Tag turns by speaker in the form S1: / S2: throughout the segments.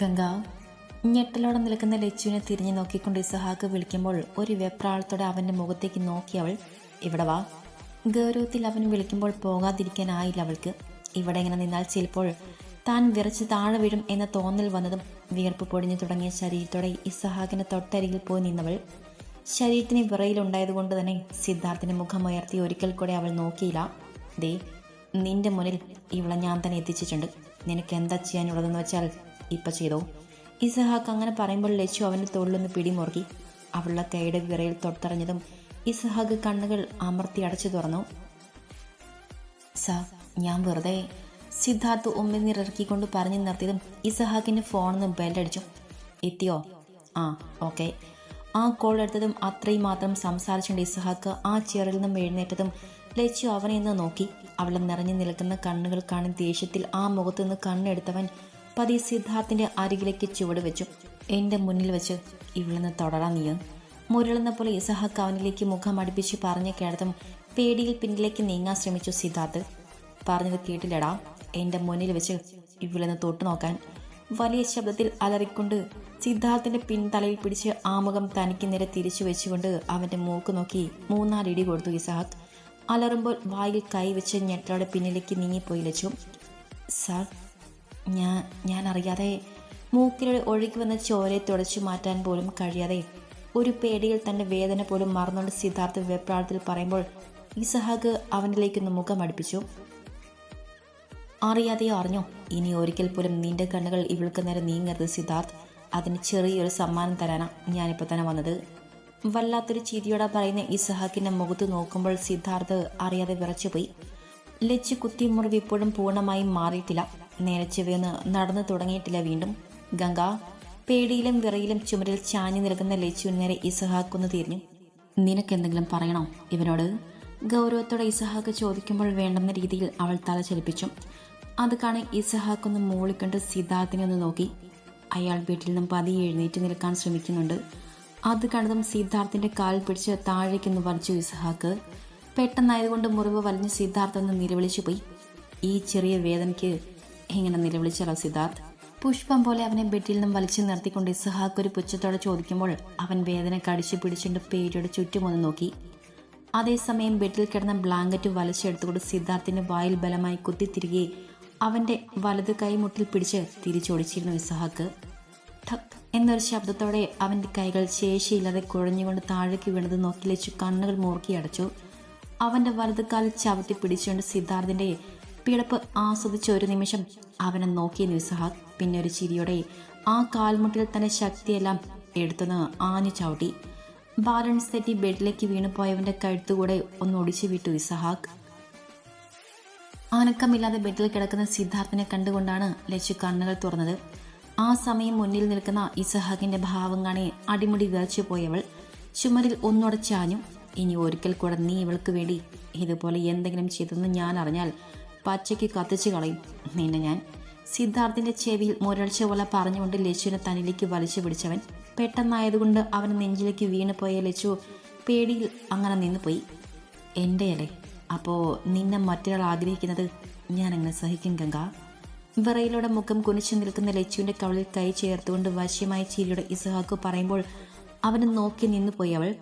S1: ഗംഗ ഞെട്ടലോടെ നിൽക്കുന്ന ലച്ചുവിനെ തിരിഞ്ഞു നോക്കിക്കൊണ്ട് ഇസഹാക്ക് വിളിക്കുമ്പോൾ ഒരു വെപ്രാളത്തോടെ അവന്റെ മുഖത്തേക്ക് നോക്കി അവൾ ഇവിടെ വാ. ഗൗരവത്തിൽ അവൻ വിളിക്കുമ്പോൾ പോകാതിരിക്കാനായില്ല അവൾക്ക്. ഇവിടെ ഇങ്ങനെ നിന്നാൽ ചിലപ്പോൾ താൻ വിറച്ച് താഴെ വീഴും എന്ന തോന്നൽ വന്നതും വിയർപ്പ് പൊടിഞ്ഞു തുടങ്ങിയ ശരീരത്തോടെ ഇസഹാക്കിന്റെ തൊട്ടരികിൽ പോയി നിന്നവൾ. ശരീരത്തിന് വിറയിലുണ്ടായതുകൊണ്ട് തന്നെ സിദ്ധാർത്ഥിന്റെ മുഖമുയർത്തി ഒരിക്കൽ കൂടെ അവൾ നോക്കിയില്ല. ദേ നിന്റെ മുന്നിൽ ഇവളെ ഞാൻ തന്നെ എത്തിച്ചിട്ടുണ്ട്. നിനക്ക് എന്താ ചെയ്യാനുള്ളതെന്ന് വെച്ചാൽ ഇപ്പൊ ചെയ്തോ? ഇസഹാക്ക് അങ്ങനെ പറയുമ്പോൾ ലച്ചു അവന്റെ തോളിലൊന്ന് പിടിമുറുകി അവളുടെ കൈയുടെ വിറയിൽ തൊട്ടറിഞ്ഞതും ഇസഹാക്ക് കണ്ണുകൾ അമർത്തി അടച്ചു തുറന്നു. സ ഞാൻ വെറുതെ സിദ്ധാർത്ഥ് ഉമ്മിനിറക്കിക്കൊണ്ട് പറഞ്ഞു നിർത്തിയതും ഇസഹാക്കിന്റെ ഫോണിന്ന് നിന്ന് ബെല്ലടിച്ചു. എത്തിയോ? ആ ഓക്കെ. ആ കോൾ എടുത്തതും അത്രയും മാത്രം സംസാരിച്ചുകൊണ്ട് ഇസഹാക്ക് ആ ചെയറിൽ നിന്നും എഴുന്നേറ്റതും ലച്ചു അവനെ ഒന്ന് നോക്കി. അവളെ നിറഞ്ഞു നിൽക്കുന്ന കണ്ണുകൾ കാണി ദേഷ്യത്തിൽ ആ മുഖത്തു നിന്ന് കണ്ണെടുത്തവൻ പതി സിദ്ധാർത്ഥിന്റെ അരികിലേക്ക് ചുവട് വെച്ചു എന്റെ മുന്നിൽ വെച്ച് ഇവിടുന്ന് തുടരാൻ നീ മുരളുന്ന പോലെ ഇസഹാക്ക് അവനിലേക്ക് മുഖം അടുപ്പിച്ച് പറഞ്ഞു കേട്ടതും പേടിയിൽ പിന്നിലേക്ക് നീങ്ങാൻ ശ്രമിച്ചു സിദ്ധാർത്ഥ്. പറഞ്ഞത് കേട്ടില്ലടാ. എന്റെ മുന്നിൽ വെച്ച് ഇവിളെന്ന് തൊട്ടു നോക്കാൻ. വലിയ ശബ്ദത്തിൽ അലറിക്കൊണ്ട് സിദ്ധാർത്ഥിന്റെ പിൻതലയിൽ പിടിച്ച് ആമുഖം തനിക്ക് നേരെ തിരിച്ചു വെച്ചുകൊണ്ട് അവന്റെ മൂക്ക് നോക്കി മൂന്നാലിടി കൊടുത്തു ഇസഹാക്ക്. അലറുമ്പോൾ വായിൽ കൈവച്ച് ഞെട്ടയുടെ പിന്നിലേക്ക് നീങ്ങിപ്പോയി ലച്ചു. സാർ ഞാൻ ഞാൻ അറിയാതെ മൂക്കിലൂടെ ഒഴുകി വന്ന ചോരയെ തുടച്ചു മാറ്റാൻ പോലും കഴിയാതെ ഒരു പേടിയിൽ തന്റെ വേദന പോലും മറന്നുകൊണ്ട് സിദ്ധാർത്ഥ വെപ്രാളത്തിൽ പറയുമ്പോൾ ഇസഹാക്ക് അവനിലേക്കൊന്ന് മുഖം അടുപ്പിച്ചു. അറിയാതെയോ അറിഞ്ഞോ ഇനി ഒരിക്കൽ പോലും നിന്റെ കണ്ണുകൾ ഇവൾക്ക് നേരെ നീങ്ങരുത് സിദ്ധാർത്ഥ്. അതിന് ചെറിയൊരു സമ്മാനം തരാനാ ഞാനിപ്പോൾ തന്നെ വന്നത്. വല്ലാത്തൊരു ചിരിയോടെ പറയുന്ന ഇസഹാക്കിന്റെ മുഖത്ത് നോക്കുമ്പോൾ സിദ്ധാർത്ഥ് അറിയാതെ വിറച്ചുപോയി. ലച്ച് കുത്തിമുറിവ് ഇപ്പോഴും പൂർണമായും മാറിയിട്ടില്ല. നേരച്ചുവെന്ന് നടന്നു തുടങ്ങിയിട്ടില്ല വീണ്ടും. ഗംഗ പേടിയിലും വിറയിലും ചുമരിൽ ചാഞ്ഞു നിൽക്കുന്ന ലച്ചുവിന് നേരെ ഇസഹാക്കൊന്ന് തിരിഞ്ഞു. നിനക്കെന്തെങ്കിലും പറയണോ? ഇവനോട് ഗൗരവത്തോടെ ഇസഹാക്ക് ചോദിക്കുമ്പോൾ വേണ്ടെന്ന രീതിയിൽ അവൾ തല ചലിപ്പിച്ചു. അത് കാണാൻ ഇസഹാക്കൊന്ന് മൂളിക്കൊണ്ട് സിദ്ധാർത്ഥിനെ ഒന്ന് നോക്കി. അയാൾ വീട്ടിൽ നിന്നും പതി എഴുന്നേറ്റ് നിൽക്കാൻ ശ്രമിക്കുന്നുണ്ട്. അത് കണ്ടതും സിദ്ധാർത്ഥിന്റെ കാൽ പിടിച്ച് താഴേക്കൊന്ന് വലിച്ചു ഇസഹാക്ക്. പെട്ടെന്നായതുകൊണ്ട് മുറിവ് വലിഞ്ഞ് സിദ്ധാർത്ഥ് ഒന്ന് നിലവിളിച്ചു പോയി. ഈ ചെറിയ വേദനയ്ക്ക് ഇങ്ങനെ നിലവിളിച്ചല്ലോ സിദ്ധാർത്ഥ് പുഷ്പം പോലെ അവനെ ബെഡിൽ നിന്നും വലിച്ചു നിർത്തിക്കൊണ്ട് ഇസഹാക്ക് ഒരു പുച്ഛത്തോടെ ചോദിക്കുമ്പോൾ അവൻ വേദന കടിച്ചു പിടിച്ചുകൊണ്ട് പേരിയുടെ ചുറ്റുമൊന്ന് നോക്കി. അതേസമയം ബെഡിൽ കിടന്ന ബ്ലാങ്കറ്റ് വലിച്ചെടുത്തുകൊണ്ട് സിദ്ധാർത്ഥിന്റെ വായിൽ ബലമായി കുത്തിത്തിരികെ അവന്റെ വലത് കൈമുട്ടിൽ പിടിച്ച് തിരിച്ചൊടിച്ചിരുന്നു ഇസഹാക്ക്. എന്നൊരു ശബ്ദത്തോടെ അവന്റെ കൈകൾ ശേഷിയില്ലാതെ കുഴഞ്ഞുകൊണ്ട് താഴേക്ക് വീണത് നോക്കി ലച്ചു കണ്ണുകൾ മൂർക്കി അടച്ചു. അവന്റെ വലത് കാൽ ചവിട്ടി പിടിച്ചുകൊണ്ട് സിദ്ധാർത്ഥിന്റെ പിടപ്പ് ആസ്വദിച്ച ഒരു നിമിഷം അവനെ നോക്കിയ നിസ്സഹാദ് പിന്നെ ഒരു ചിരിയോടെ ആ കാൽമുട്ടിൽ തന്നെ ശക്തിയെല്ലാം എടുത്തുനിന്ന് ആഞ്ഞു ചവിട്ടി. ബാലൻസ് തെറ്റി ബെഡിലേക്ക് വീണുപോയവന്റെ കഴുത്തുകൂടെ ഒന്ന് ഒടിച്ചു വിട്ടു ഇസഹാക്ക് അനക്കമില്ലാതെ ബെഡിൽ കിടക്കുന്ന സിദ്ധാർത്ഥിനെ കണ്ടുകൊണ്ടാണ് ലച്ചു കണ്ണുകൾ തുറന്നത്. ആ സമയം മുന്നിൽ നിൽക്കുന്ന ഇസഹാക്കിന്റെ ഭാവം കാണി അടിമുടി വിറച്ചു പോയവൾ ചുമരിൽ ഒന്നുടച്ചാഞ്ഞു ഇനി ഒരിക്കൽ കൂടെ നീ ഇവൾക്ക് വേണ്ടി ഇതുപോലെ എന്തെങ്കിലും ചെയ്തെന്ന് ഞാൻ അറിഞ്ഞാൽ പച്ചയ്ക്ക് കത്തിച്ചു കളയും. നിന്നെ ഞാൻ. സിദ്ധാർത്ഥിന്റെ ചെവിയിൽ മുരൾച്ച പോലെ പറഞ്ഞുകൊണ്ട് ലച്ചുവിനെ തനിലേക്ക് വലിച്ചു പിടിച്ചവൻ പെട്ടെന്നായതുകൊണ്ട് അവൻ നെഞ്ചിലേക്ക് വീണുപോയ ലച്ചു പേടിയിൽ അങ്ങനെ നിന്നുപോയി. എന്റെ അല്ലേ? അപ്പോൾ നിന്നെ മറ്റൊരാൾ ആഗ്രഹിക്കുന്നത് ഞാൻ അങ്ങനെ സഹിക്കും ഗംഗ? വിറയിലൂടെ മുഖം കുനിച്ചു നിൽക്കുന്ന ലച്ചുവിന്റെ കവളിൽ കൈ ചേർത്തുകൊണ്ട് വശ്യമായ ചിരിയുടെ ഇസഹാക്ക് പറയുമ്പോൾ അവനെ നോക്കി നിന്നുപോയി അവൾ.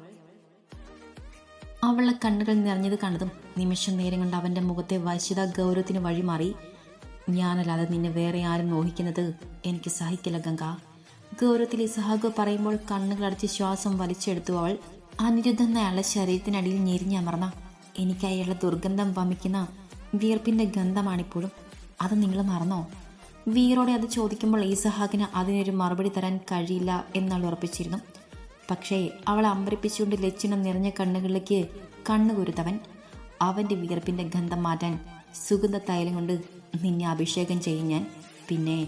S1: അവളുടെ കണ്ണുകൾ നിറഞ്ഞത് കണ്ടതും നിമിഷം നേരം കൊണ്ട് അവന്റെ മുഖത്തെ വശ്യത ഗൗരവത്തിന് വഴിമാറി. ഞാനല്ലാതെ നിന്നെ വേറെ ആരും മോഹിക്കുന്നത് എനിക്ക് സഹിക്കില്ല ഗംഗ. ഗൗരവത്തിൽ ഇസഹാഗ് പറയുമ്പോൾ കണ്ണുകൾ അടച്ച് ശ്വാസം വലിച്ചെടുത്തു അവൾ. അനിരുദ്ധ അയാളുടെ ശരീരത്തിനടിയിൽ ഞെരിഞ്ഞമർന്ന എനിക്ക് അയാളുടെ ദുർഗന്ധം വമിക്കുന്ന വിയർപ്പിന്റെ ഗന്ധമാണിപ്പോഴും. അത് നിങ്ങൾ മറന്നോ? വീറോടെ അത് ചോദിക്കുമ്പോൾ ഈസഹാക്കിന് അതിനൊരു മറുപടി തരാൻ കഴിയില്ല എന്നവൾ ഉറപ്പിച്ചിരുന്നു. പക്ഷേ അവളെ അമ്പരിപ്പിച്ചുകൊണ്ട് ലച്ചിന നിറഞ്ഞ കണ്ണുകളിലേക്ക് കണ്ണുകുരുത്തവൻ അവന്റെ വിയർപ്പിന്റെ ഗന്ധം മാറ്റാൻ സുഗന്ധ തൈലം കൊണ്ട് നിന്നെ അഭിഷേകം ചെയ്യും ഞാൻ. പിന്നെ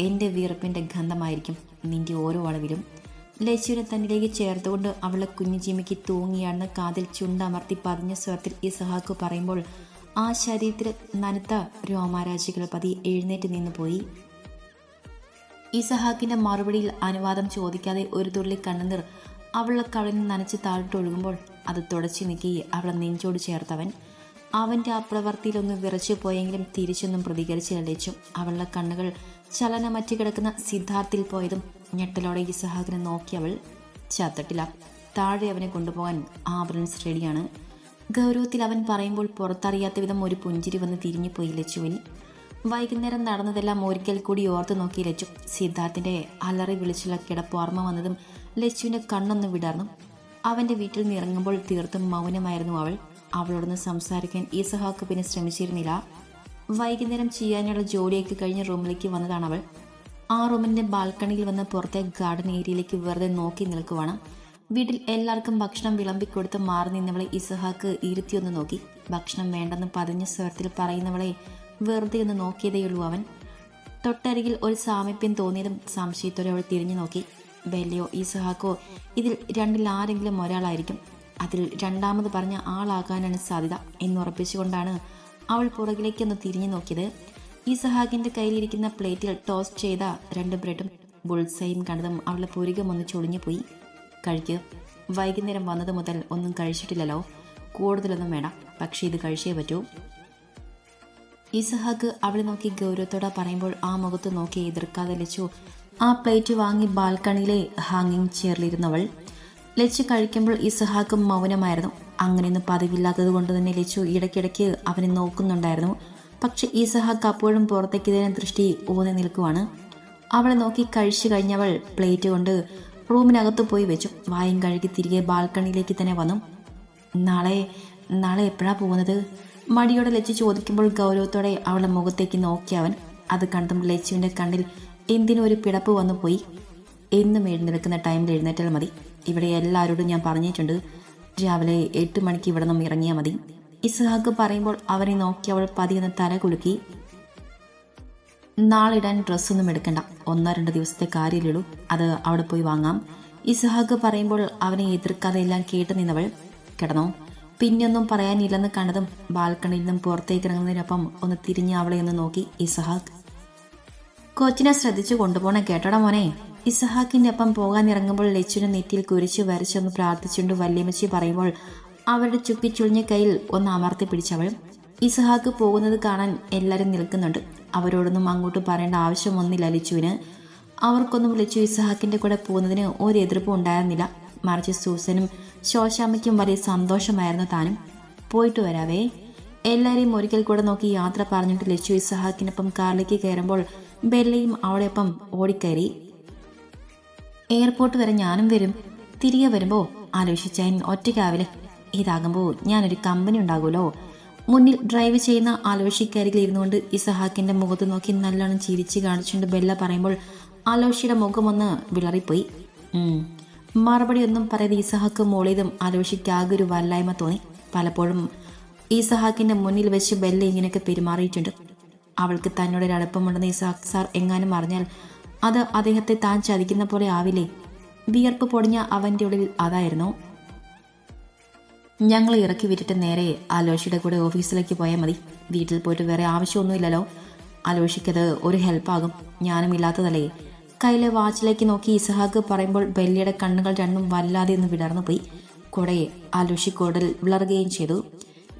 S1: എന്റെ വിയർപ്പിന്റെ ഗന്ധമായിരിക്കും നിന്റെ ഓരോ അളവിലും. ലച്ചുവിനെ തന്നിലേക്ക് ചേർത്തുകൊണ്ട് അവളെ കുഞ്ഞു ജിമിക്ക് തൂങ്ങിയാണെന്ന് കാതിൽ ചുണ്ടമർത്തി പതിഞ്ഞ സ്വരത്തിൽ ഇസഹാക്ക് പറയുമ്പോൾ ആ ശരീരത്തിൽ നനുത്ത രോമാരാശികൾ പതി എഴുന്നേറ്റ് നിന്ന് പോയി ഇസഹാക്കിന്റെ മറുപടിയിൽ അനുവാദം ചോദിക്കാതെ ഒരു തുള്ളി കണ്ണുനീർ അവളുടെ കവിളിൽ നനച്ച് താഴ്ത്തൊഴുകുമ്പോൾ അത് തുടച്ചു നീക്കി അവളെ നെഞ്ചോട് ചേർത്തവൻ. അവന്റെ ആ വിറച്ചു പോയെങ്കിലും തിരിച്ചൊന്നും പ്രതികരിച്ചില്ല അവളുടെ കണ്ണുകൾ ചലനമറ്റ് കിടക്കുന്ന സിദ്ധാർത്ഥിൽ പോയതും ഞെട്ടലോടെ ഈ ഇസഹാക്കിനെ നോക്കി അവൾ ചത്തട്ടില്ല. താഴെ അവനെ കൊണ്ടുപോകാൻ ആംബുലൻസ് റെഡിയാണ്. ഗൗരവത്തിൽ അവൻ പറയുമ്പോൾ പുറത്തറിയാത്ത വിധം ഒരു പുഞ്ചിരി വന്ന് തിരിഞ്ഞുപോയി ലച്ചുവിൽ വൈകുന്നേരം നടന്നതെല്ലാം ഒരിക്കൽ കൂടി ഓർത്തു നോക്കി ലച്ചു. സിദ്ധാർത്ഥിന്റെ അലറി വിളിച്ചുള്ള കിടപ്പ് ഓർമ്മ വന്നതും ലച്ചുവിന്റെ കണ്ണൊന്ന് വിടർന്നു. അവന്റെ വീട്ടിൽ നിന്ന് ഇറങ്ങുമ്പോൾ തീർത്തും മൗനമായിരുന്നു അവൾ. അവളോടൊന്ന് സംസാരിക്കാൻ ഈസഹാക്ക് പിന്നെ ശ്രമിച്ചിരുന്നില്ല. വൈകുന്നേരം ചെയ്യാനുള്ള ജോലിയൊക്കെ കഴിഞ്ഞ് റൂമിലേക്ക് വന്നതാണ് അവൾ ആ റൂമിന്റെ ബാൽക്കണിയിൽ വന്ന് പുറത്തെ ഗാർഡൻ ഏരിയയിലേക്ക് വെറുതെ നോക്കി നിൽക്കുവാണ്. വീട്ടിൽ എല്ലാവർക്കും ഭക്ഷണം വിളമ്പിക്കൊടുത്ത് മാറി നിന്നവളെ ഇസഹാക്ക് ഇരുത്തിയൊന്ന് നോക്കി. ഭക്ഷണം വേണ്ടെന്ന് പതിഞ്ഞ സ്വരത്തിൽ പറയുന്നവളെ വെറുതെ ഒന്ന് നോക്കിയതേയുള്ളൂ അവൻ. തൊട്ടരികിൽ ഒരു സാമീപ്യം തോന്നിയതും സംശയത്തോടെ അവൾ തിരിഞ്ഞു നോക്കി. ബെല്ലയോ ഇസഹാക്കോ ഇതിൽ രണ്ടിൽ ആരെങ്കിലും ഒരാളായിരിക്കും. അതിൽ രണ്ടാമത് പറഞ്ഞ ആളാകാനാണ് സാധ്യത എന്നുറപ്പിച്ചുകൊണ്ടാണ് അവൾ പുറകിലേക്കൊന്ന് തിരിഞ്ഞു നോക്കിയത്. ഇസഹാക്കിന്റെ കയ്യിലിരിക്കുന്ന പ്ലേറ്റിൽ ടോസ്റ്റ് ചെയ്ത രണ്ട് ബ്രെഡും ബുൾസയും കണ്ടതും അവളുടെ പുരികം ഒന്ന് ചൊളിഞ്ഞു പോയി. കഴിക്കുക വൈകുന്നേരം വന്നത് മുതൽ ഒന്നും കഴിച്ചിട്ടില്ലല്ലോ. കൂടുതലൊന്നും വേണം പക്ഷേ ഇത് കഴിച്ചേ പറ്റൂ. ഇസഹാക്ക് അവളെ നോക്കി ഗൗരവത്തോടെ പറയുമ്പോൾ ആ മുഖത്ത് നോക്കി എതിർക്കാതെ ലച്ചു ആ പ്ലേറ്റ് വാങ്ങി ബാൽക്കണിയിലെ ഹാങ്ങിങ് ചെയറിലിരുന്നവൾ ലച്ചു കഴിക്കുമ്പോൾ ഇസഹാക്കും മൗനമായിരുന്നു. അങ്ങനെയൊന്നും പതിവില്ലാത്തത് കൊണ്ട് തന്നെ ലച്ചു ഇടയ്ക്കിടയ്ക്ക് അവനെ നോക്കുന്നുണ്ടായിരുന്നു. പക്ഷെ ഇസഹാക്ക് അപ്പോഴും പുറത്തേക്ക് ദൃഷ്ടി ഊന്നി നിൽക്കുവാണ്. അവളെ നോക്കി കഴിച്ചു കഴിഞ്ഞവൾ പ്ലേറ്റ് കൊണ്ട് റൂമിനകത്ത് പോയി വെച്ചു. വായും കഴുകി തിരികെ ബാൽക്കണിയിലേക്ക് തന്നെ വന്നു. നാളെ നാളെ എപ്പോഴാ പോകുന്നത്? മടിയോടെ ലച്ചു ചോദിക്കുമ്പോൾ ഗൗരവത്തോടെ അവളുടെ മുഖത്തേക്ക് നോക്കി അവൻ. അത് കണ്ടും ലച്ചുവിന്റെ കണ്ണിൽ എന്തിനും ഒരു പിടപ്പ് വന്നു പോയി? എന്നും എഴുന്നേൽക്കുന്ന ടൈമിൽ എഴുന്നേറ്റാൽ മതി. ഇവിടെ എല്ലാവരോടും ഞാൻ പറഞ്ഞിട്ടുണ്ട്. രാവിലെ എട്ട് മണിക്ക് ഇവിടെ നിന്നും ഇറങ്ങിയാൽ മതി. ഇസ്ഹാക്ക് പറയുമ്പോൾ അവനെ നോക്കി അവൾ പതിയെന്ന് തല കുലുക്കി. നാളിടാൻ ഡ്രസ്സൊന്നും എടുക്കണ്ട. ഒന്നോ രണ്ടോ ദിവസത്തെ കാര്യമില്ലുള്ളൂ അത് അവിടെ പോയി വാങ്ങാം. ഇസ്ഹാക്ക് പറയുമ്പോൾ അവനെ എതിർക്കാതെ എല്ലാം കേട്ട് നിന്നവൾ കിടന്നു. പിന്നെയൊന്നും പറയാനില്ലെന്ന് കണ്ടതും ബാൽക്കണിയിൽ നിന്നും പുറത്തേക്ക് ഇറങ്ങുന്നതിനൊപ്പം ഒന്ന് തിരിഞ്ഞ് അവളെ ഒന്ന് നോക്കി ഇസഹാക്ക്. കൊച്ചിനെ ശ്രദ്ധിച്ചു കൊണ്ടുപോണ കേട്ടോടാ മോനെ. ഇസഹാക്കിന്റെ ഒപ്പം പോകാൻ ഇറങ്ങുമ്പോൾ ലച്ചുവിനെ നെറ്റിയിൽ കുരിച്ചു വരച്ചൊന്ന് പ്രാർത്ഥിച്ചുകൊണ്ട് വല്യമ്മച്ചി പറയുമ്പോൾ അവരുടെ ചുക്കിച്ചുളിഞ്ഞ കയ്യിൽ ഒന്ന് അമർത്തി പിടിച്ചവൾ ഇസഹാക്ക് പോകുന്നത് കാണാൻ എല്ലാവരും നിൽക്കുന്നുണ്ട്. അവരോടൊന്നും അങ്ങോട്ട് പറയേണ്ട ആവശ്യമൊന്നുമില്ല ലച്ചുവിന്. അവർക്കൊന്നും ലച്ചു ഇസഹാക്കിന്റെ കൂടെ പോകുന്നതിന് ഒരു എതിർപ്പും ഉണ്ടായിരുന്നില്ല. മറിച്ച് സൂസനും ശോശാമ്മയ്ക്കും വലിയ സന്തോഷമായിരുന്നു താനും. പോയിട്ട് വരാവേ. എല്ലാവരെയും ഒരിക്കൽ കൂടെ നോക്കി യാത്ര പറഞ്ഞിട്ട് ലച്ചു ഇസഹാക്കിനൊപ്പം കാറിലേക്ക് കയറുമ്പോൾ ബെല്ലയും അവളെയൊപ്പം ഓടിക്കയറി. എയർപോർട്ട് വരെ ഞാനും വരും. തിരികെ വരുമ്പോൾ ആലോചിച്ചാൻ ഒറ്റയ്ക്കാവില്ലേ ഇതാകുമ്പോൾ ഞാനൊരു കമ്പനി ഉണ്ടാകുമല്ലോ. മുന്നിൽ ഡ്രൈവ് ചെയ്യുന്ന ആലോഷിക്കരികിൽ ഇരുന്നുകൊണ്ട് ഇസഹാക്കിന്റെ മുഖത്ത് നോക്കി നല്ലോണം ചിരിച്ച് കാണിച്ചുകൊണ്ട് ബെല്ല പറയുമ്പോൾ ആലോഷിയുടെ മുഖമൊന്ന് വിളറിപ്പോയി. മറുപടി ഒന്നും പറയാതെ ഇസഹാക്ക് മോളിയതും ആലോഷിക്കാകെ ഒരു വല്ലായ്മ തോന്നി. പലപ്പോഴും ഇസഹാക്കിന്റെ മുന്നിൽ വെച്ച് ബെല്ല ഇങ്ങനെയൊക്കെ പെരുമാറിയിട്ടുണ്ട്. അവൾക്ക് തന്നോട് ഒരു അടുപ്പമുണ്ടെന്ന് ഇസാഖ് സാർ എങ്ങാനും അറിഞ്ഞാൽ അത് അദ്ദേഹത്തെ താൻ ചതിക്കുന്ന പോലെ ആവില്ലേ? വിയർപ്പ് പൊടിഞ്ഞ അവന്റെ ഉള്ളിൽ അതായിരുന്നു. ഞങ്ങൾ ഇറക്കി വിട്ടിട്ട് നേരെ അലോഷിയുടെ കൂടെ ഓഫീസിലേക്ക് പോയാൽ മതി. വീട്ടിൽ പോയിട്ട് വേറെ ആവശ്യമൊന്നുമില്ലല്ലോ. അലോഷിക്കത് ഒരു ഹെൽപ്പാകും. ഞാനും ഇല്ലാത്തതല്ലേ. കയ്യിലെ വാച്ചിലേക്ക് നോക്കി ഇസഹാക്ക് പറയുമ്പോൾ ബെല്ലിയുടെ കണ്ണുകൾ രണ്ടും വല്ലാതെ ഒന്ന് വിടർന്നു പോയി കൂടെ ആലോഷി കോടൽ വിളറുകയും ചെയ്തു.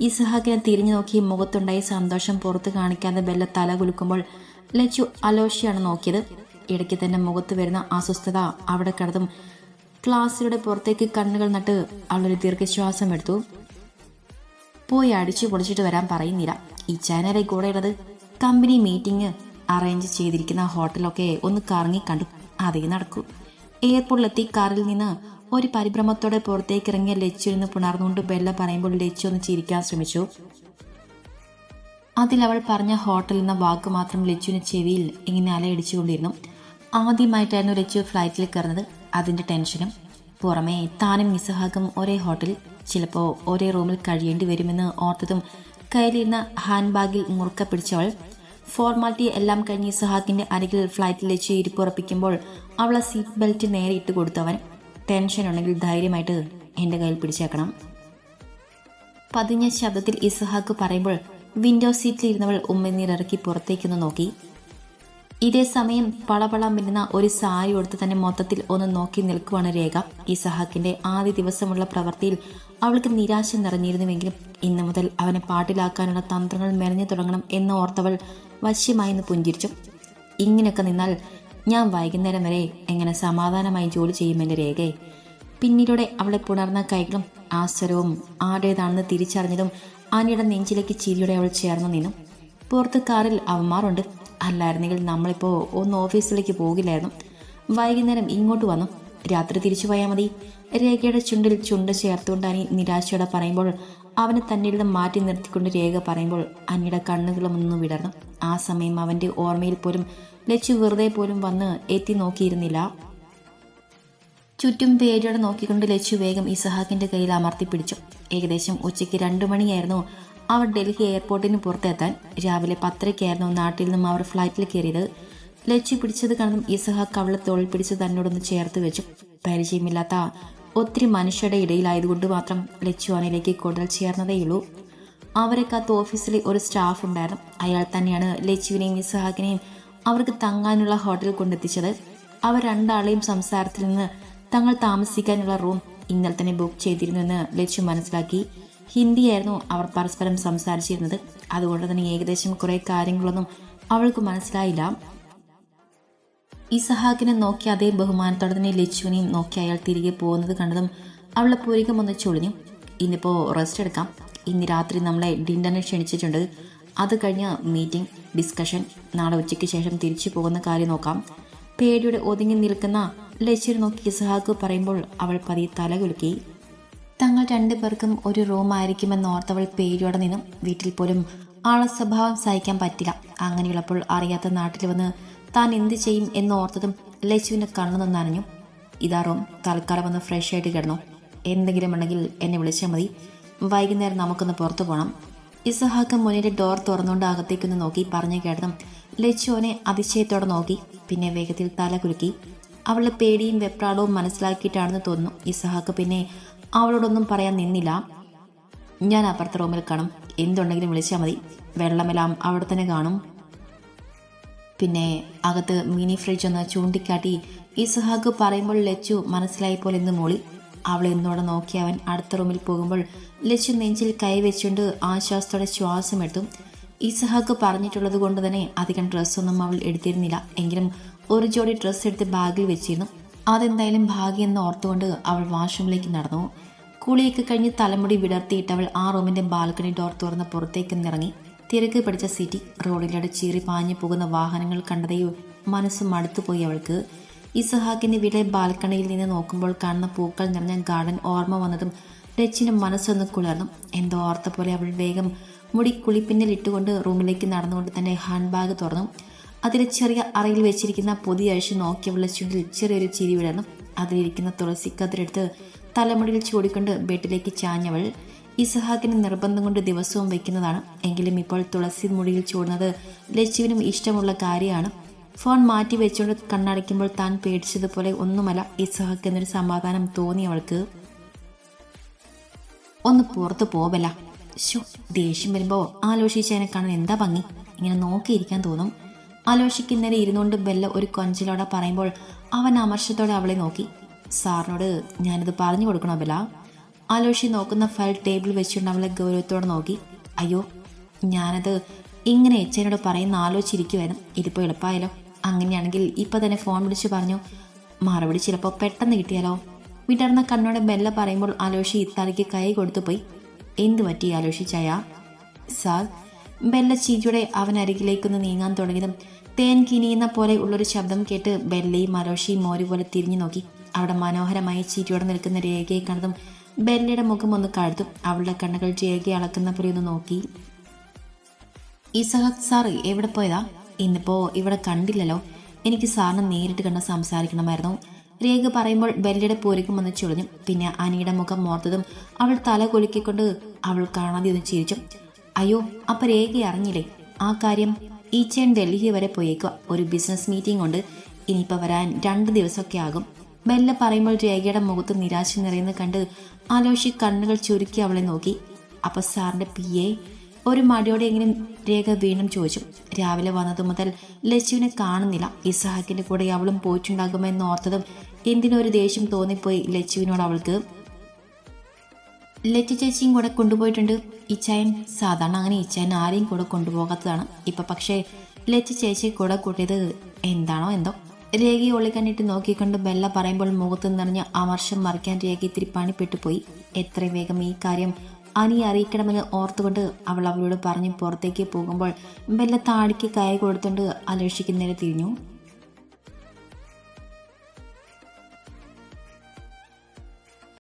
S1: ഇസഹാക്കിനെ തിരിഞ്ഞു നോക്കി മുഖത്തുണ്ടായി സന്തോഷം പുറത്തു കാണിക്കാതെ ബെല്ല തല കുലുക്കുമ്പോൾ ലച്ചു അലോഷിയാണ് നോക്കിയത്. ഇടയ്ക്ക് തന്നെ മുഖത്ത് വരുന്ന അസ്വസ്ഥത അവിടെ കിടന്നും ക്ലാസ്സിലൂടെ പുറത്തേക്ക് കണ്ണുകൾ നട്ട് അവളൊരു ദീർഘശ്വാസം എടുത്തു. പോയി അടിച്ചു പൊളിച്ചിട്ട് വരാൻ പറയുന്നില്ല. ഈ ചാനലിൽ കൂടെ ഉള്ളത് കമ്പനി മീറ്റിംഗ് അറേഞ്ച് ചെയ്തിരിക്കുന്ന ഹോട്ടലൊക്കെ ഒന്ന് കറങ്ങി കണ്ടു. അതേ നടക്കൂ. എയർപോർട്ടിലെത്തി കാറിൽ നിന്ന് ഒരു പരിഭ്രമത്തോടെ പുറത്തേക്ക് ഇറങ്ങിയ ലച്ചു എന്ന് പുണർന്നുകൊണ്ട് ബെല്ല പറയുമ്പോൾ ലച്ചു ഒന്ന് ചിരിക്കാൻ ശ്രമിച്ചു. അതിൽ അവൾ പറഞ്ഞ ഹോട്ടൽ എന്ന വാക്ക് മാത്രം ലച്ചുവിന് ചെവിയിൽ ഇങ്ങനെ അലയടിച്ചുകൊണ്ടിരുന്നു. ആദ്യമായിട്ടായിരുന്നു ലച്ചു ഫ്ലൈറ്റിൽ കയറുന്നത്. അതിന്റെ ടെൻഷനും. പുറമേ താനും നിസ്സഹാക്കും ഒരേ ഹോട്ടൽ. ചിലപ്പോൾ ഒരേ റൂമിൽ കഴിയേണ്ടി വരുമെന്ന് ഓർത്തതും കയ്യിലിരുന്ന ഹാൻഡ് ബാഗിൽ മുറുക്ക പിടിച്ചവൾ. ഫോർമാലിറ്റി എല്ലാം കഴിഞ്ഞ് ഇസഹാക്കിന്റെ അരികിൽ ഫ്ലൈറ്റിൽ വെച്ച് ഇരിപ്പുറപ്പിക്കുമ്പോൾ അവളെ സീറ്റ് ബെൽറ്റ് നേരെ ഇട്ട് കൊടുത്തവൻ ടെൻഷൻ ഉണ്ടെങ്കിൽ ധൈര്യമായിട്ട് എന്റെ കയ്യിൽ പിടിച്ചേക്കണം. പതിഞ്ഞ ശബ്ദത്തിൽ ഇസഹാക്ക് പറയുമ്പോൾ വിൻഡോ സീറ്റിൽ ഇരുന്നവൾ ഉമ്മനീരിറക്കി പുറത്തേക്കൊന്ന് നോക്കി. ഇതേ സമയം പളപള മിന്നുന്ന ഒരു സാരി കൊടുത്ത് തന്നെ മൊത്തത്തിൽ ഒന്ന് നോക്കി നിൽക്കുവാണ് രേഖ. ഈ സഹാക്കിന്റെ ആദ്യ ദിവസമുള്ള പ്രവൃത്തിയിൽ അവൾക്ക് നിരാശ നിറഞ്ഞിരുന്നുവെങ്കിലും ഇന്നു മുതൽ അവനെ പാട്ടിലാക്കാനുള്ള തന്ത്രങ്ങൾ മെനഞ്ഞു തുടങ്ങണം എന്ന് ഓർത്തവൾ വശ്യമായി പുഞ്ചിരിച്ചു. ഇങ്ങനെയൊക്കെ നിന്നാൽ ഞാൻ വൈകുന്നേരം വരെ എങ്ങനെ സമാധാനമായി ജോലി ചെയ്യുമെന്റെ രേഖയെ? പിന്നീടോടെ അവളെ പുണർന്ന കൈകളും ആ സ്വരവും ആരുടേതാണെന്ന് തിരിച്ചറിഞ്ഞതും ആനയുടെ നെഞ്ചിലേക്ക് ചിരിയോടെ അവൾ ചേർന്ന് നിന്നു. പുറത്ത് കാറിൽ അവന്മാരുണ്ട്. അല്ലായിരുന്നെങ്കിൽ നമ്മളിപ്പോൾ ഒന്ന് ഓഫീസിലേക്ക് പോകില്ലായിരുന്നു. വൈകുന്നേരം ഇങ്ങോട്ട് വന്നു. രാത്രി തിരിച്ചു പോയാൽ മതി. രേഖയുടെ ചുണ്ടിൽ ചുണ്ട് ചേർത്തുകൊണ്ട് അനി നിരാശയോടെ പറയുമ്പോൾ അവനെ തന്നിൽ മാറ്റി നിർത്തിക്കൊണ്ട് രേഖ പറയുമ്പോൾ അനിയുടെ കണ്ണുകളും ഒന്ന് വിടർന്നു. ആ സമയം അവന്റെ ഓർമ്മയിൽ പോലും ലച്ചു വെറുതെ പോലും വന്ന് എത്തി നോക്കിയിരുന്നില്ല. ചുറ്റും പേടിയോടെ നോക്കിക്കൊണ്ട് ലച്ചു വേഗം ഇസഹാക്കിന്റെ കയ്യിൽ അമർത്തി പിടിച്ചു. ഏകദേശം ഉച്ചയ്ക്ക് രണ്ടു മണിയായിരുന്നു അവർ ഡൽഹി എയർപോർട്ടിന് പുറത്തെത്താൻ. രാവിലെ പത്തരയ്ക്കായിരുന്നു നാട്ടിൽ നിന്നും അവർ ഫ്ലൈറ്റിൽ കയറിയത്. ലച്ചു പിടിച്ചത് കണ്ടും ഇസഹാക്ക് അവളെ തോളിൽ പിടിച്ച് തന്നോടൊന്ന് ചേർത്ത് വെച്ചു. പരിചയമില്ലാത്ത ഒത്തിരി മനുഷ്യരുടെ ഇടയിലായതുകൊണ്ട് മാത്രം ലച്ചു അവനിലേക്ക് കൂടുതൽ ചേർന്നതേയുള്ളൂ. അവരെക്കാത്ത കാത്ത് ഓഫീസിലെ ഒരു സ്റ്റാഫ് ഉണ്ടായിരുന്നു. അയാൾ തന്നെയാണ് ലച്ചുവിനെയും ഇസഹാക്കിനെയും അവർക്ക് തങ്ങാനുള്ള ഹോട്ടൽ കൊണ്ടെത്തിച്ചത് അവർ രണ്ടാളെയും സംസാരത്തിൽ നിന്ന് തങ്ങൾ താമസിക്കാനുള്ള റൂം ഇന്നലെ തന്നെ ബുക്ക് ചെയ്തിരുന്നു എന്ന് ലച്ചു മനസ്സിലാക്കി. ഹിന്ദിയായിരുന്നു അവർ പരസ്പരം സംസാരിച്ചിരുന്നത്. അതുകൊണ്ട് തന്നെ ഏകദേശം കുറേ കാര്യങ്ങളൊന്നും അവൾക്ക് മനസ്സിലായില്ല. ഇസഹാക്കിനെ നോക്കി അതേ ബഹുമാനത്തോടെ തന്നെ ലച്ചുവിനെയും നോക്കി അയാൾ തിരികെ പോകുന്നത് കണ്ടതും അവളെ പൂരികം ഒന്ന് ചൊളിഞ്ഞു. ഇന്നിപ്പോൾ റെസ്റ്റ് എടുക്കാം. ഇന്ന് രാത്രി നമ്മളെ ഡിന്നറിന് ക്ഷണിച്ചിട്ടുണ്ട്. അത് കഴിഞ്ഞ് മീറ്റിംഗ് ഡിസ്കഷൻ നാളെ ഉച്ചയ്ക്ക് ശേഷം തിരിച്ചു പോകുന്ന കാര്യം നോക്കാം. പേടിയുടെ ഒതുങ്ങി നിൽക്കുന്ന ലക്ഷ്യർ നോക്കി ഇസഹാക്ക് പറയുമ്പോൾ അവൾ പതിയെ തല കുലുക്കി തങ്ങൾ രണ്ടുപേർക്കും ഒരു റൂം ആയിരിക്കുമെന്ന് ഓർത്തവൾ പേടിയോടെ നിന്നും. വീട്ടിൽ പോലും ആളെ സ്വഭാവം സഹിക്കാൻ പറ്റില്ല. അങ്ങനെയുള്ളപ്പോൾ അറിയാത്ത നാട്ടിൽ വന്ന് താൻ എന്ത് ചെയ്യും എന്ന് ഓർത്തതും ലച്ചുവിന്റെ കണ്ണു നിന്നറിഞ്ഞു ഇതാ റൂം തൽക്കാലം ഒന്ന് ഫ്രഷ് ആയിട്ട് കിടന്നു. എന്തെങ്കിലും ഉണ്ടെങ്കിൽ എന്നെ വിളിച്ചാൽ മതി. വൈകുന്നേരം നമുക്കൊന്ന് പുറത്തു പോകണം ഇസഹാക്ക് മുന്നിലെ ഡോർ തുറന്നുകൊണ്ട് അകത്തേക്കൊന്ന് നോക്കി പറഞ്ഞു കേട്ടതും ലച്ചുവിനെ അതിശയത്തോടെ നോക്കി പിന്നെ വേഗത്തിൽ തല കുലുക്കി. അവളുടെ പേടിയും വെപ്രാളവും മനസ്സിലാക്കിയിട്ടാണെന്ന് തോന്നുന്നു ഇസഹാക്ക്. പിന്നെ അവളോടൊന്നും പറയാൻ നിന്നില്ല. ഞാൻ അപ്പുറത്തെ റൂമിൽ കാണും. എന്തുണ്ടെങ്കിലും വിളിച്ചാൽ മതി. വെള്ളമെല്ലാം അവിടെ തന്നെ കാണും. പിന്നെ അകത്ത് മിനി ഫ്രിഡ്ജ് ഒന്ന് ചൂണ്ടിക്കാട്ടി ഇസഹാക്ക് പറയുമ്പോൾ ലച്ചു മനസ്സിലായി പോലെ എന്ന് മൂളി. അവൾ എന്നോടെ നോക്കി അവൻ അടുത്ത റൂമിൽ പോകുമ്പോൾ ലച്ചു നെഞ്ചിൽ കൈവച്ചുകൊണ്ട് ആശ്വാസത്തോടെ ശ്വാസം എടുത്തു ഇസഹാക്ക് പറഞ്ഞിട്ടുള്ളത് കൊണ്ട് തന്നെ അധികം ഡ്രസ്സൊന്നും അവൾ എടുത്തിരുന്നില്ല. എങ്കിലും ഒരു ജോഡി ഡ്രസ്സ് എടുത്ത് ബാഗിൽ വെച്ചിരുന്നു. അതെന്തായാലും ഭാഗ്യം ഓർത്തുകൊണ്ട് അവൾ വാഷ്റൂമിലേക്ക് നടന്നു. കുളിയൊക്കെ കഴിഞ്ഞ് തലമുടി വിടർത്തിയിട്ട് അവൾ ആ റൂമിന്റെ ബാൽക്കണി ഡോർ തുറന്ന് പുറത്തേക്ക് നിറങ്ങി. തിരക്ക് പിടിച്ച സിറ്റി റോഡിലൂടെ ചീറി പാഞ്ഞു പോകുന്ന വാഹനങ്ങൾ കണ്ടതയോ മനസ്സ് മടുത്തുപോയി അവൾക്ക്. ഇസഹാക്കിന്റെ വീട്ടിലെ ബാൽക്കണിയിൽ നിന്ന് നോക്കുമ്പോൾ കാണുന്ന പൂക്കൾ നിറഞ്ഞ ഗാർഡൻ ഓർമ്മ വന്നതും ഡച്ചിന് മനസ്സൊന്ന് കുളർന്നു. എന്തോ ഓർത്ത പോലെ അവൾ വേഗം മുടി കുളിപ്പിന്നിൽ ഇട്ടുകൊണ്ട് റൂമിലേക്ക് നടന്നുകൊണ്ട് തന്നെ ഹാൻഡ് ബാഗ് തുറന്നു. അതിലെ ചെറിയ അറയിൽ വെച്ചിരിക്കുന്ന പുതിയ അഴിച്ച് നോക്കിയവളുടെ ചുണ്ടിൽ ചെറിയൊരു ചിരി വിടർന്നു. അതിലിരിക്കുന്ന തുളസിക്കതിരെടുത്ത് തലമുടിയിൽ ചൂടിക്കൊണ്ട് ബെഡിലേക്ക് ചാഞ്ഞവൾ ഇസഹാക്കിന് നിർബന്ധം കൊണ്ട് ദിവസവും വയ്ക്കുന്നതാണ് എങ്കിലും ഇപ്പോൾ തുളസി മുടിയിൽ ചൂടുന്നത് ലച്ചുവിനും ഇഷ്ടമുള്ള കാര്യമാണ്. ഫോൺ മാറ്റി വെച്ചുകൊണ്ട് കണ്ണടയ്ക്കുമ്പോൾ താൻ പേടിച്ചതുപോലെ ഒന്നുമല്ല ഇസഹക്ക് എന്നൊരു സമാധാനം തോന്നി അവൾക്ക്. ഒന്ന് പുറത്ത് പോവല്ല. ശോ ദേഷ്യം വരുമ്പോൾ ആലോചിച്ചതിനെ കാണാൻ എന്താ ഭംഗി? ഇങ്ങനെ നോക്കിയിരിക്കാൻ തോന്നും. ആലോചിക്ക് ഇന്നലെ ഇരുന്നുകൊണ്ട് ബെല്ല ഒരു കൊഞ്ചലോടെ പറയുമ്പോൾ അവൻ അമർഷത്തോടെ അവളെ നോക്കി. സാറിനോട് ഞാനിത് പറഞ്ഞു കൊടുക്കണോ ബെല്ല? ആലോചി നോക്കുന്ന ഫയൽ ടേബിൾ വെച്ചുകൊണ്ട് അവളെ ഗൗരവത്തോടെ നോക്കി. അയ്യോ ഞാനത് ഇങ്ങനെ എച്ചനോട് പറയുന്ന ആലോചിച്ചിരിക്കുമായിരുന്നു ഇതിപ്പോൾ എളുപ്പമായാലോ അങ്ങനെയാണെങ്കിൽ ഇപ്പം തന്നെ ഫോൺ വിളിച്ച് പറഞ്ഞു മറുപടി ചിലപ്പോൾ പെട്ടെന്ന് കിട്ടിയാലോ? വിടർന്ന കണ്ണോടെ മെല്ലെ പറയുമ്പോൾ ആലോഷി ഇത്താലിക്ക് കൈ കൊടുത്തു പോയി. എന്തു പറ്റി? ആലോചിച്ചായ സാർ ബെല്ല ചീച്ചയുടെ അവൻ അരികിലേക്കൊന്ന് നീങ്ങാൻ തുടങ്ങിയതും തേൻ കിനിയുന്ന പോലെ ഉള്ളൊരു ശബ്ദം കേട്ട് ബെല്ലയും അലോഷിയും മോരു പോലെ തിരിഞ്ഞു നോക്കി. അവിടെ മനോഹരമായി ചീറ്റിയോടെ നിൽക്കുന്ന രേഖയെ കണ്ടതും ബെല്ലയുടെ മുഖം ഒന്ന് കഴുത്തും അവളുടെ കണ്ണുകൾ രേഖയെ അളക്കുന്ന പോലെ ഒന്ന് നോക്കി. ഇസഹക് സാർ എവിടെ പോയതാ? ഇന്നിപ്പോ ഇവിടെ കണ്ടില്ലല്ലോ. എനിക്ക് സാറിനെ നേരിട്ട് കണ്ട് സംസാരിക്കണമായിരുന്നു. രേഖ പറയുമ്പോൾ ബെല്ലയുടെ പോരിക്കും വന്ന് ചുളിഞ്ഞു പിന്നെ അനിയുടെ മുഖം മോർത്തതും അവൾ തല കുലുക്കിക്കൊണ്ട് അവൾ കാണാതെ ഒന്ന് ചിരിച്ചു. അയ്യോ അപ്പൊ രേഖ അറിഞ്ഞില്ലേ? ആ കാര്യം ഈച്ചേൻ ഡൽഹി വരെ പോയേക്കുക. ഒരു ബിസിനസ് മീറ്റിംഗ് ഉണ്ട്. ഇനിയിപ്പോൾ വരാൻ രണ്ട് ദിവസമൊക്കെ ആകും. ബെല്ല പറയുമ്പോൾ രേഖയുടെ മുഖത്ത് നിരാശ നിറയുന്നത് കണ്ട് ആലോഷി കണ്ണുകൾ ചുരുക്കി അവളെ നോക്കി. അപ്പൊ സാറിന്റെ പി എ ഒരു മടിയോടെ മടിയോടെയെങ്കിലും രേഖ വീണ്ടും ചോദിച്ചു. രാവിലെ വന്നതു മുതൽ ലച്ചുവിനെ കാണുന്നില്ല. ഇസഹാക്കിന്റെ കൂടെ അവളും പോയിട്ടുണ്ടാകുമെന്ന് ഓർത്തതും എന്തിനൊരു ദേഷ്യം തോന്നിപ്പോയി ലച്ചുവിനോട് അവൾക്ക്. ലച്ചു ചേച്ചിയും കൂടെ കൊണ്ടുപോയിട്ടുണ്ട്. ഇച്ചായൻ സാധാരണ അങ്ങനെ ഇച്ചായൻ ആരെയും കൂടെ കൊണ്ടുപോകാത്തതാണ്. ഇപ്പം പക്ഷേ ലച്ചു ചേച്ചി കൂടെ കൂട്ടിയത് എന്താണോ എന്തോ. രേഖയെ ഒളിക്കണ്ണിട്ട് നോക്കിക്കൊണ്ട് ബെല്ല പറയുമ്പോൾ മുഖത്ത് നിറഞ്ഞ അമർഷം മറിക്കാൻ രേഖ ഇത്തിരി പണിപ്പെട്ടു പോയി എത്ര വേഗം ഈ കാര്യം അനിയെ അറിയിക്കണമെന്ന് ഓർത്തുകൊണ്ട് അവൾ അവളോട് പറഞ്ഞ് പുറത്തേക്ക് പോകുമ്പോൾ ബെല്ല താടിക്ക് കൈ കൊടുത്തുകൊണ്ട് അന്വേഷിക്കുന്നതിന് തിരിഞ്ഞു.